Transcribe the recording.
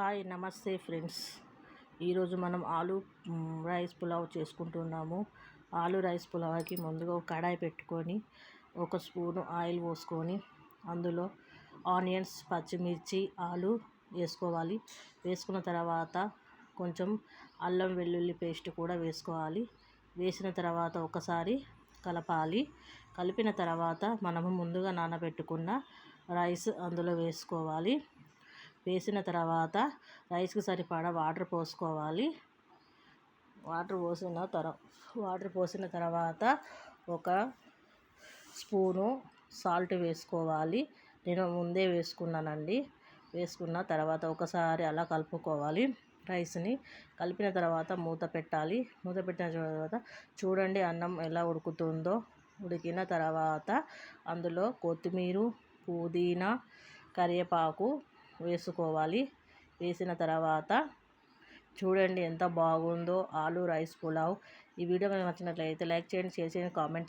Hi నమస్తే friends. ఈరోజు మనం ఆలు రైస్ పులావ్ చేసుకుంటున్నాము. ఆలు రైస్ పులావ్కి ముందుగా ఒక కడాయి పెట్టుకొని ఒక స్పూను ఆయిల్ పోసుకొని అందులో ఆనియన్స్ పచ్చిమిర్చి ఆలు వేసుకోవాలి. వేసుకున్న తర్వాత కొంచెం అల్లం వెల్లుల్లి పేస్ట్ కూడా వేసుకోవాలి. వేసిన తర్వాత ఒకసారి కలపాలి. కలిపిన తర్వాత మనము ముందుగా నానబెట్టుకున్న రైస్ అందులో వేసుకోవాలి. వేసిన తర్వాత రైస్కి సరిపడా వాటర్ పోసుకోవాలి. వాటర్ పోసిన తర వాటర్ పోసిన తర్వాత ఒక స్పూను సాల్ట్ వేసుకోవాలి. నేను ముందే వేసుకున్నానండి. వేసుకున్న తర్వాత ఒకసారి అలా కలుపుకోవాలి రైస్ని. కలిపిన తర్వాత మూత పెట్టాలి. మూత పెట్టిన తర్వాత చూడండి అన్నం ఎలా ఉడుకుతుందో. ఉడికిన తర్వాత అందులో కొత్తిమీర పుదీనా కరివేపాకు వేసుకోవాలి. వేసిన తర్వాత చూడండి ఎంత బాగుందో ఆలు రైస్ పులావ్. ఈ వీడియో మీకు నచ్చినట్లయితే లైక్ చేయండి షేర్ చేయండి కామెంట్ చేయండి.